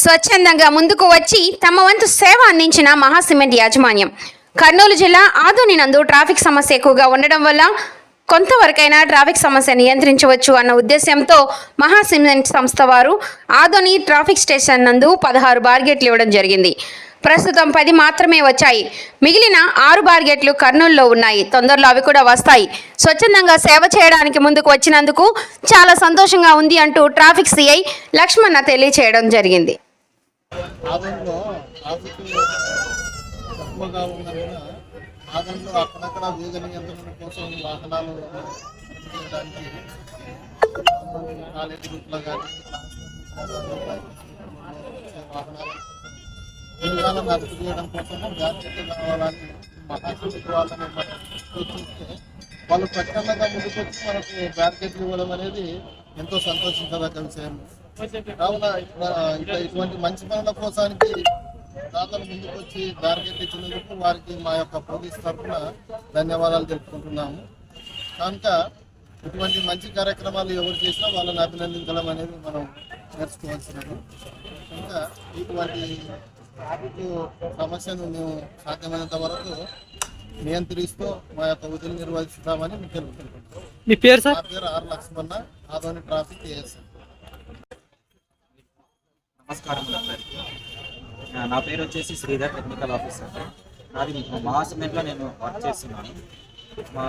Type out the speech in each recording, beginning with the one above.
స్వచ్ఛందంగా ముందుకు వచ్చి తమ వంతు సేవ అందించిన మహాసిమెంట్ యాజమాన్యం. కర్నూలు జిల్లా ఆదోని నందు ట్రాఫిక్ సమస్య ఎక్కువగా ఉండడం వల్ల కొంతవరకైనా ట్రాఫిక్ సమస్య నియంత్రించవచ్చు అన్న ఉద్దేశంతో మహాసిమెంట్ సంస్థ వారు ఆదోని ట్రాఫిక్ స్టేషన్ నందు పదహారు బార్గెట్లు ఇవ్వడం జరిగింది. ప్రస్తుతం పది మాత్రమే వచ్చాయి. మిగిలిన ఆరు బార్గెట్లు కర్నూలులో ఉన్నాయి. తొందరలో అవి కూడా వస్తాయి. స్వచ్ఛందంగా సేవ చేయడానికి ముందుకు వచ్చినందుకు చాలా సంతోషంగా ఉంది అంటూ ట్రాఫిక్ సిఐ లక్ష్మణ తెలియచేయడం జరిగింది. ఆదంలో ట్రాఫిక్ తక్కువగా ఉన్నందున ఆదంలో అక్కడక్కడ వేగ నియంత్రణ కోసం వాహనాలు చేయడానికి కాలేజీ రూట్లో కానీ వాహనాలు వేగాలను అదుపు చేయడం కోసం జాగ్రత్త కావాలని మహాశక్తి వాళ్ళని మనం సూచిస్తే వాళ్ళు ప్రకటనగా ముందుకొచ్చి మనకు బ్యారికేడ్లు ఇవ్వడం అనేది ఎంతో సంతోషించదగ్గ విషయం. కావున ఇటువంటి మంచి పనుల కోసానికి దాతలు ముందుకు వచ్చి బ్యారికేడ్ ఇచ్చినందుకు వారికి మా యొక్క పోలీస్ తరఫున ధన్యవాదాలు తెలుపుకుంటున్నాము. కనుక ఇటువంటి మంచి కార్యక్రమాలు ఎవరు చేసినా వాళ్ళని అభినందించడం అనేది మనం నేర్చుకోవాల్సినది. కనుక ఇటువంటి సమస్యను మేము సాధ్యమైనంత వరకు నియంత్రిస్తూ మా యొక్క విధులు నిర్వహిస్తామని మీకు తెలుపుకుంటున్నాం మీ పేరు సార్? పేరు R Lakshmana Adoni traffic ASI. నమస్కారం అందరికీ. నా పేరు వచ్చేసి శ్రీధర్ టెక్నికల్ ఆఫీసర్ నాది మహాసిమెంట్లో నేను వర్క్ చేస్తున్నాను. మా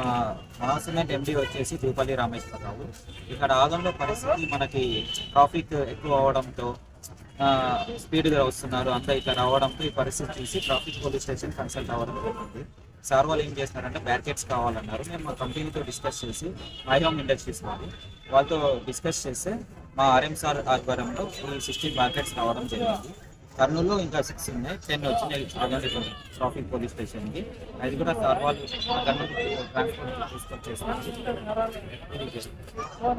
మహాసిమెంట్ ఎండి వచ్చేసి తిరుపతి రామేశ్వరరావు ఇక్కడ ఆగంలో పరిస్థితి మనకి ట్రాఫిక్ ఎక్కువ అవడంతో స్పీడ్గా వస్తున్నారు. అంతా ఇక్కడ రావడంతో ఈ పరిస్థితి చూసి ట్రాఫిక్ పోలీస్ స్టేషన్ కన్సల్ట్ అవ్వడం జరిగింది. సార్ వాళ్ళు ఏం చేస్తున్నారంటే బ్యారికేడ్స్ కావాలన్నారు. మేము మా కంపెనీతో డిస్కస్ చేసి ఐ హోమ్ ఇండస్ట్రీస్ వాళ్ళు వాళ్ళతో డిస్కస్ చేస్తే మా ఆర్ఎంసార్ ఆధ్వర్యంలో ఈ సిక్స్టీన్ మార్కెట్స్ రావడం జరిగింది. కర్నూలులో ఇంకా సిక్స్ ఉన్నాయి. టెన్ వచ్చినాయి ఆగండి ట్రాఫిక్ పోలీస్ స్టేషన్కి అది కూడా సార్ వాళ్ళు కర్నూలు ట్రాన్స్పోర్ట్ తీసుకొచ్చేసి